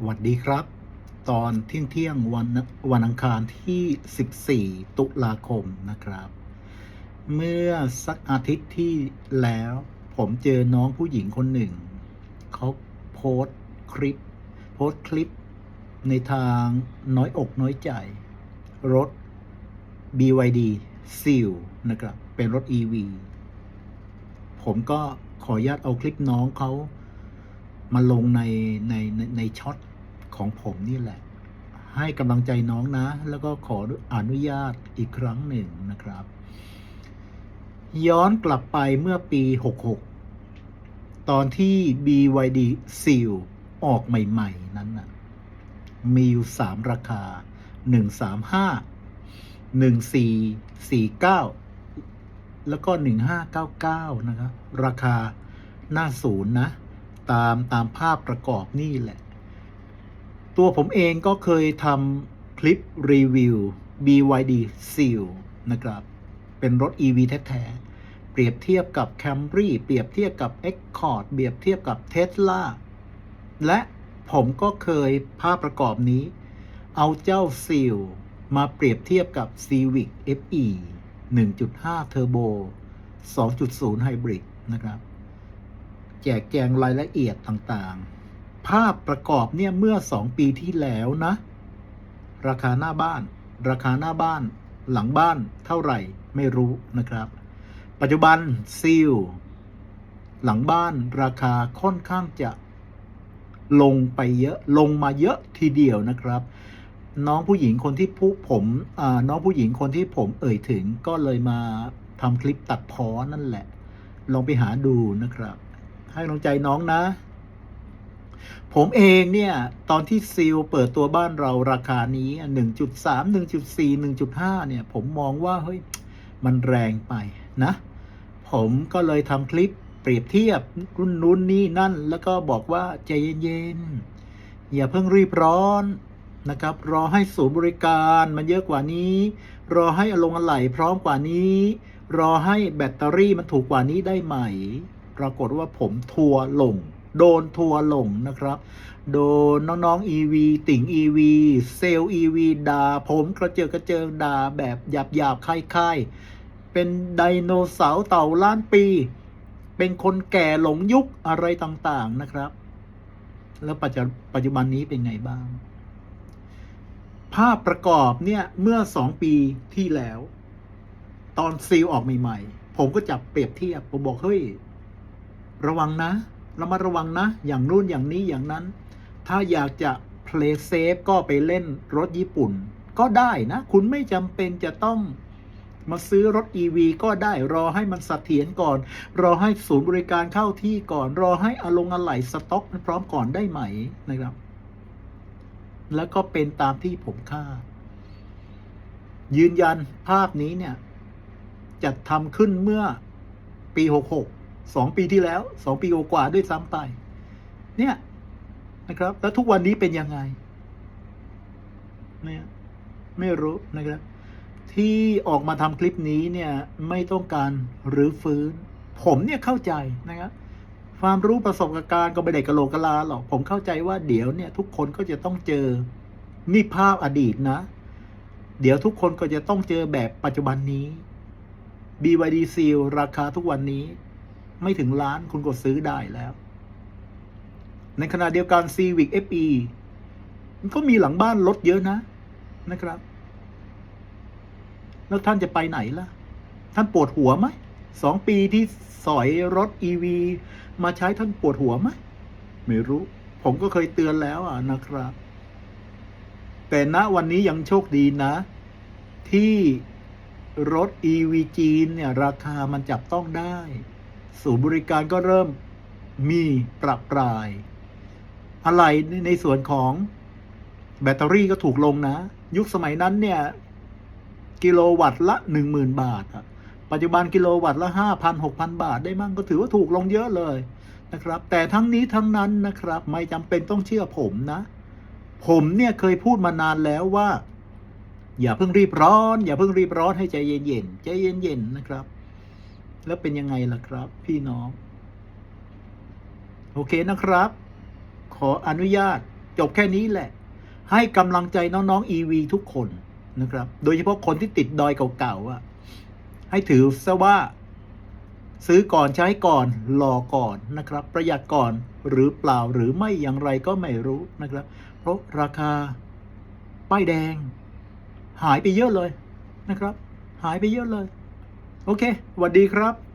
สวัสดีครับ ตอนเที่ยงเที่ยงวันวันอังคารที่ 14 ตุลาคมนะครับ เมื่อสักอาทิตย์ที่แล้ว ผมเจอน้องผู้หญิงคนหนึ่ง เขาโพสต์คลิป โพสต์คลิป ในทางน้อยอกน้อยใจ รถ BYD Seal นะครับ เป็นรถ EV ผมก็ขออนุญาตเอาคลิปน้องเขา มาลงในในในในช็อตของผมนี่แหละ ให้กำลังใจน้องนะ แล้วก็ขออนุญาตอีกครั้งหนึ่งนะครับ ย้อนกลับไปเมื่อปี 66 ตอนที่ BYD Seal ออกใหม่ๆ นั้นน่ะมีอยู่สามราคา 135 1449 แล้วก็ 1599 นะครับ ราคาหน้าศูนย์นะ ตามตามภาพประกอบนี่แหละ ตัวผมเองก็เคยทำคลิปรีวิว BYD Seal นะครับ เป็นรถ EV แท้ๆ เปรียบเทียบกับ Camry เปรียบเทียบกับ Accord เปรียบเทียบกับ Tesla และผมก็เคยภาพประกอบนี้ เอาเจ้า Seal มาเปรียบเทียบกับ Civic FE 1.5 Turbo 2.0 Hybrid นะครับ จกแจงรายละเอียดต่างๆ ภาพประกอบเนี่ยเมื่อ 2 ปีที่แล้วนะ ราคาหน้าบ้าน ราคาหน้าบ้าน หลังบ้านเท่าไหร่ไม่รู้นะครับ ปัจจุบันซีลหลังบ้านราคาค่อนข้างจะลงไปเยอะลงมาเยอะทีเดียวนะครับ น้องผู้หญิงคนที่ผู้ผมน้องผู้หญิงคนที่ผมเอ่ยถึงก็เลยมาทำคลิปตัดพ้อนั่นแหละ ลองไปหาดูนะครับ ให้กำลังใจน้องนะ ผมเองเนี่ย ตอนที่ซีลเปิดตัวบ้านเราราคานี้ 1.3 1.4 1.5 เนี่ย ผมมองว่าเฮ้ยมันแรงไปนะ ผมก็เลยทำคลิปเปรียบเทียบรุ่นนู้นนี่นั่น แล้วก็บอกว่าใจเย็นๆ อย่าเพิ่งรีบร้อนนะครับ รอให้ศูนย์บริการมันเยอะกว่านี้ รอให้อลงอะไหล่พร้อมกว่านี้ รอให้แบตเตอรี่มันถูกกว่านี้ได้ไหม ปรากฏว่าผมทัวลง โดนทัวลงนะครับ โดนน้องๆ EV ติ่ง EV เซลล์ EV ด่าผมกระเจิงกระเจิงด่าแบบหยาบหยาบๆค่ายๆเป็นไดโนเสาร์เต่าล้านปี เป็นคนแก่หลงยุคอะไรต่างๆนะครับ แล้วปัจจุปัจจุบันนี้เป็นไงบ้าง ภาพประกอบเนี่ยเมื่อสองปีที่แล้ว ตอนซีลออกใหม่ ๆ ผมก็จับเปรียบเทียบ ผมบอกเฮ้ย ระวังนะระมัดระวังนะ อย่างนู่นอย่างนี้อย่างนั้น ถ้าอยากจะ play safe ก็ไปเล่นรถญี่ปุ่น ก็ได้นะ คุณไม่จำเป็นจะต้องมาซื้อรถ EV ก็ได้รอให้มันเสถียรก่อน รอให้ศูนย์บริการเข้าที่ก่อน รอให้อลงอะไหล่สต็อกมันพร้อมก่อนได้ไหมนะครับ แล้วก็เป็นตามที่ผมคาดยืนยันภาพนี้เนี่ย จัดทำขึ้นเมื่อปี 66 สองปีที่แล้วสองปีกว่าด้วยซ้ำไป เนี่ยนะครับ แล้วทุกวันนี้เป็นยังไงเนี่ยไม่รู้นะครับ ที่ออกมาทำคลิปนี้เนี่ยไม่ต้องการหรือฟื้น ผมเนี่ยเข้าใจนะครับความรู้ประสบการณ์ก็ไม่ได้กะโหลกกะลาหรอก ผมเข้าใจว่าเดี๋ยวเนี่ยทุกคนก็จะต้องเจอนี่ภาพอดีตนะ เดี๋ยวทุกคนก็จะต้องเจอแบบปัจจุบันนี้ BYD Seal ราคาทุกวันนี้ ไม่ถึงล้านคุณก็ซื้อได้แล้ว ในขณะเดียวกัน Civic FE มันก็มีหลังบ้านรถเยอะนะนะครับ แล้วท่านจะไปไหนล่ะ ท่านปวดหัวไหมสองปีที่สอยรถ EV มาใช้ท่านปวดหัวไหมไม่รู้ ผมก็เคยเตือนแล้วอะนะครับ แต่ณวันนี้ยังโชคดีนะ ที่รถ EV จีนเนี่ย ราคามันจับต้องได้ ศูนย์บริการก็เริ่มมีปรับปราย อะไรในในส่วนของแบตเตอรี่ก็ถูกลงนะ ยุคสมัยนั้นเนี่ย กิโลวัตต์ละหนึ่งหมื่นบาทอะปัจจุบันกิโลวัตต์ละห้าพันหกพันบาทได้มั่งก็ถือว่าถูกลงเยอะเลยนะครับ แต่ทั้งนี้ทั้งนั้นนะครับ ไม่จำเป็นต้องเชื่อผมนะ ผมเนี่ยเคยพูดมานานแล้วว่า อย่าเพิ่งรีบร้อน อย่าเพิ่งรีบร้อนให้ใจเย็นๆใจเย็นๆนะครับ แล้วเป็นยังไงล่ะครับ พี่น้อง โอเคนะครับ ขออนุญาตจบแค่นี้แหละ ให้กำลังใจน้องๆ EV ทุกคนนะครับ โดยเฉพาะคนที่ติดดอยเก่าๆอะให้ถือซะว่า ซื้อก่อนใช้ก่อนรอก่อนนะครับ ประหยัดก่อนหรือเปล่าหรือไม่อย่างไรก็ไม่รู้นะครับ เพราะราคาป้ายแดง หายไปเยอะเลยนะครับ หายไปเยอะเลย โอเคสวัสดีครับ